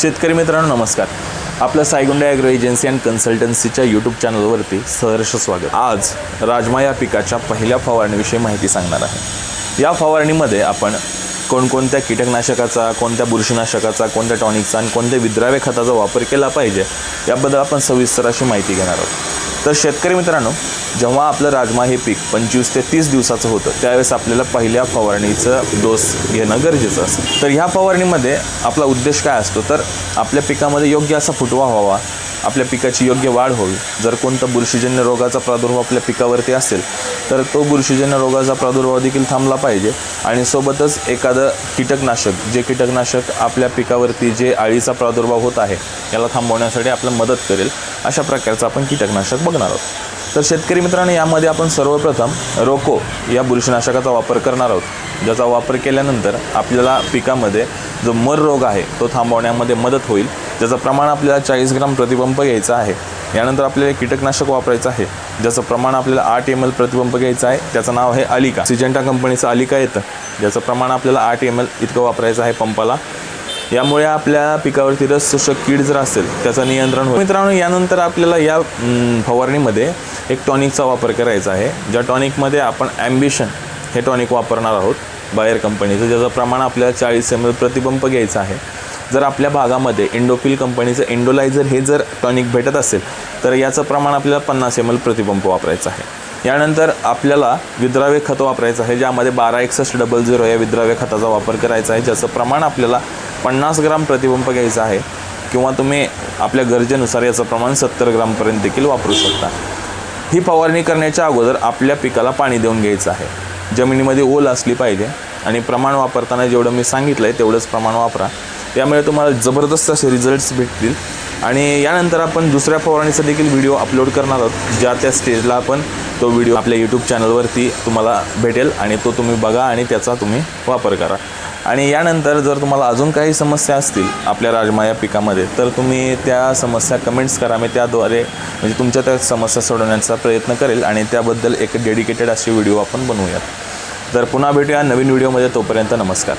शेतकरी मित्रांनो नमस्कार. आपलं सायगुंडा ॲग्रो एजन्सी अँड कन्सल्टन्सीच्या यूट्यूब चॅनलवरती सहर्ष स्वागत. आज राजमा या पिकाच्या पहिल्या फवारणीविषयी माहिती सांगणार आहे. या फवारणीमध्ये आपण कोणकोणत्या कीटकनाशकाचा कोणत्या बुरशीनाशकाचा कोणत्या टॉनिकचा आणि कोणत्या विद्राव्य खताचा वापर केला पाहिजे याबद्दल आपण सविस्तर अशी माहिती घेणार आहोत. तर शेतकरी मित्रांनो जेव्हा आपलं राजमा हे पीक पंचवीस ते तीस दिवसाचं होतं त्यावेळेस आपल्याला पहिल्या फवारणीचं डोस घेणं गरजेचं असतं. तर ह्या फवारणीमध्ये आपला उद्देश काय असतो? तर आपल्या पिकामध्ये योग्य असा फुटवा व्हावा आपल्या पिकाची योग्य वाढ व्हावी. जर कोणता बुरशीजन्य रोगाचा प्रादुर्भाव आपल्या पिकावरती असेल तर तो बुरशीजन्य रोगाचा प्रादुर्भाव देखील थांबला पाहिजे. आणि सोबतच एखादं कीटकनाशक जे कीटकनाशक आपल्या पिकावरती जे अळीचा प्रादुर्भाव होत आहे याला थांबवण्यासाठी आपल्याला मदत करेल. अशा प्रकारचं आपण कीटकनाशक बघणार आहोत. तर शेतकरी मित्रांनो यामध्ये आपण सर्वप्रथम रोको या बुरशीनाशकाचा वापर करणार आहोत. ज्याचा वापर केल्यानंतर आपल्याला पिकामध्ये जो मर रोग आहे तो थांबवण्यामध्ये मदत होईल. ज्याचं प्रमाण आपल्याला चाळीस ग्राम प्रतिपंप घ्यायचा आहे यानंतर आपल्याला एक कीटकनाशक वापरायचं आहे ज्याचं प्रमाण आपल्याला आठ एम एल प्रतिपंप घ्यायचं आहे त्याचं नाव आहे अलिका. सिजेंटा कंपनीचं अलिका येतं ज्याचं प्रमाण आपल्याला आठ एम एल इतकं वापरायचं आहे पंपाला. यामुळे आपल्या पिकावरती रस शोषक कीड जर असेल त्याचं नियंत्रण होईल. मित्रांनो यानंतर आपल्याला या फवारणीमध्ये एक टॉनिकचा वापर करायचा आहे. ज्या टॉनिकमध्ये आपण ॲम्बिशन हे टॉनिक वापरणार आहोत बायर कंपनीचं ज्याचं प्रमाण आपल्याला चाळीस एम एल प्रतिपंप घ्यायचं आहे. जर आपल्या भागामध्ये इंडोफिल कंपनीचं इंडोलायझर हे जर टॉनिक भेटत असेल तर याचं प्रमाण आपल्याला पन्नास एम एल प्रतिपंप वापरायचं आहे. यानंतर आपल्याला विद्राव्य खत वापरायचं आहे ज्यामध्ये बारा एकसष्ट डबल झिरो या विद्राव्य खताचा वापर करायचा आहे ज्याचं प्रमाण आपल्याला पन्नास ग्राम प्रतिपंप घ्यायचं आहे किंवा तुम्ही आपल्या गरजेनुसार याचं प्रमाण सत्तर ग्रामपर्यंत देखील वापरू शकता. ही फवारणी करण्याच्या अगोदर आपल्या पिकाला पाणी देऊन घ्यायचं आहे. जमिनीमध्ये ओल असली पाहिजे आणि प्रमाण वापरताना जेवढं मी सांगितलं आहे तेवढंच प्रमाण वापरा. त्यामुळे तुम्हाला जबरदस्त असे रिझल्ट्स भेटतील. आणि यानंतर आपण दुसऱ्या फवारणीचा देखील व्हिडिओ अपलोड करणार आहोत. ज्या त्या स्टेजला आपण तो व्हिडिओ आपल्या यूट्यूब चॅनलवरती तुम्हाला भेटेल आणि तो तुम्ही बघा आणि त्याचा तुम्ही वापर करा. आणि यानंतर जर तुम्हाला अजून काही समस्या असतील आपल्या राजमा या पिकामध्ये तर तुम्ही त्या समस्या कमेंट्स करा. मी त्याद्वारे म्हणजे तुमच्या त्या समस्या सोडवण्याचा प्रयत्न करेल आणि त्याबद्दल एक डेडिकेटेड अशी व्हिडिओ आपण बनवूयात. तर पुन्हा भेटूया नवीन व्हिडिओमध्ये तोपर्यंत नमस्कार.